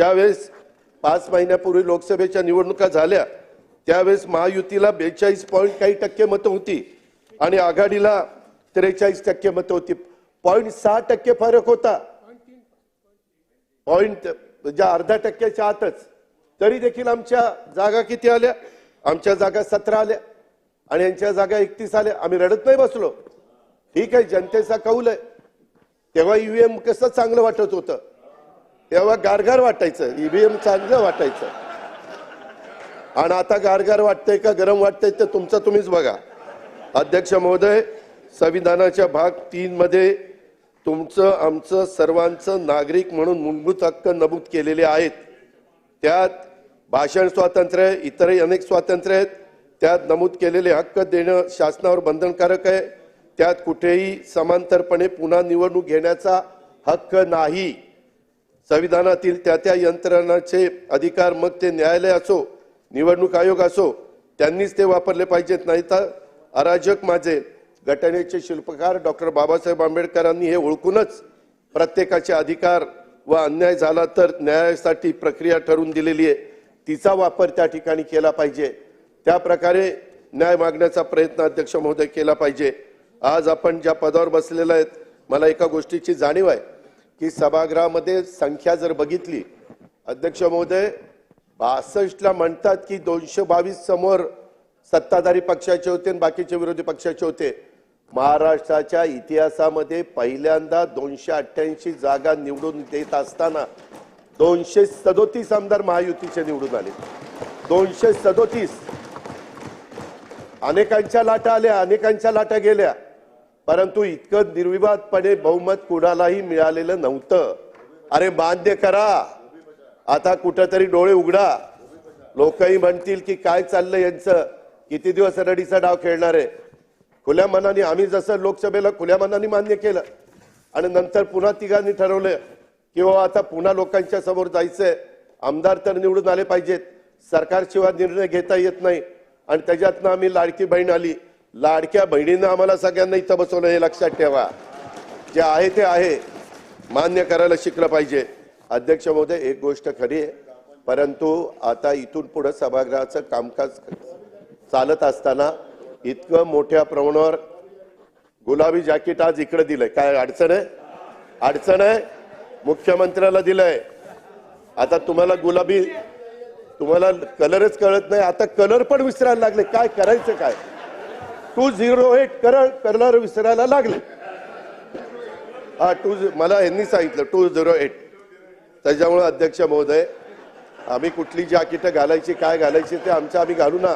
ज्यावेळेस पाच महिन्यापूर्वी लोकसभेच्या निवडणुका झाल्या त्यावेळेस महायुतीला बेचाळीस पॉईंट काही टक्के मतं होती आणि आघाडीला त्रेचाळीस टक्के मतं होती. पॉईंट सहा टक्के फरक होता. पॉईंट म्हणजे अर्धा टक्क्याच्या आतच. तरी देखील आमच्या जागा किती आल्या? आमच्या जागा सतरा आल्या आणि यांच्या जागा एकतीस आल्या. आम्ही रडत नाही बसलो. ठीक आहे जनतेचा कौल आहे. तेव्हा ईव्हीएम कसं चांगलं वाटत होतं? तेव्हा गारगार वाटायचं ईव्हीएम चांगलं वाटायचं. आणि आता गारगार वाटतंय का गरम वाटतंय ते तुमचं तुम्हीच बघा. अध्यक्ष महोदय संविधानाच्या भाग तीन मध्ये तुमचं आमचं सर्वांचं नागरिक म्हणून मूलभूत हक्क नमूद केलेले आहेत. त्यात भाषण स्वातंत्र्य आहे इतरही अनेक स्वातंत्र्य आहेत. त्यात नमूद केलेले हक्क देणं शासनावर बंधनकारक आहे. त्यात कुठेही समांतरपणे पुन्हा निवडणूक घेण्याचा हक्क नाही. संविधानातील त्या त्या यंत्रणाचे अधिकार मग ते न्यायालय असो निवडणूक आयोग असो त्यांनीच ते वापरले पाहिजेत. नाही तर अराजक माझे घटनेचे शिल्पकार डॉक्टर बाबासाहेब आंबेडकरांनी हे ओळखूनच प्रत्येकाचे अधिकार व अन्याय झाला तर न्यायासाठी प्रक्रिया ठरवून दिलेली आहे. तिचा वापर त्या ठिकाणी केला पाहिजे. त्या प्रकारे न्याय मागण्याचा प्रयत्न अध्यक्ष महोदय केला पाहिजे. आज आपण ज्या पदावर बसलेला आहेत मला एका गोष्टीची जाणीव आहे. की सभागृहामध्ये संख्या जर बघितली अध्यक्ष महोदय बासष्टला म्हणतात की दोनशे बावीस समोर सत्ताधारी पक्षाचे होते आणि बाकीचे विरोधी पक्षाचे होते. महाराष्ट्राच्या इतिहासामध्ये पहिल्यांदा दोनशे अठ्ठ्याऐंशी जागा निवडून देत असताना दोनशे सदोतीस आमदार महायुतीचे निवडून आले. दोनशे सदोतीस. अनेकांच्या लाटा आल्या अनेकांच्या लाटा गेल्या. परंतु इतकं निर्विवादपणे बहुमत कुणालाही मिळालेलं नव्हतं. अरे मान्य करा. आता कुठंतरी डोळे उघडा. लोकही म्हणतील की काय चाललं यांचं. किती दिवस रडीचा डाव खेळणार आहे? खुल्या मनाने आम्ही जसं लोकसभेला खुल्या मनाने मान्य केलं आणि नंतर पुन्हा तिघांनी ठरवलं की बाबा आता पुन्हा लोकांच्या समोर जायचंय. आमदार तर निवडून आले पाहिजेत. सरकारशिवाय निर्णय घेता येत नाही. आणि त्याच्यातनं आम्ही लाडकी बहीण आली. लाडक्या बहिणीनं आम्हाला सगळ्यांना इथं बसवलं हे लक्षात ठेवा. जे आहे ते आहे. मान्य करायला शिकलं पाहिजे. अध्यक्ष महोदय एक गोष्ट खरी आहे. परंतु आता इथून पुढे सभागृहाचं कामकाज चालत असताना इतकं मोठ्या प्रमाणावर गुलाबी जॅकेट आज इकडे दिलंय. काय अडचण आहे? अडचण आहे? मुख्यमंत्र्याला दिलंय. आता तुम्हाला गुलाबी तुम्हाला कलरच कळत नाही. आता कलर पण विसरायला लागले. काय करायचं काय? टू झिरो एट कर कलर विसरायला लागले. हा टू मला यांनी सांगितलं टू झिरो एट. त्याच्यामुळे अध्यक्ष महोदय आम्ही कुठली जॅकेट घालायची काय घालायची ते आमचं आम्ही घालू ना.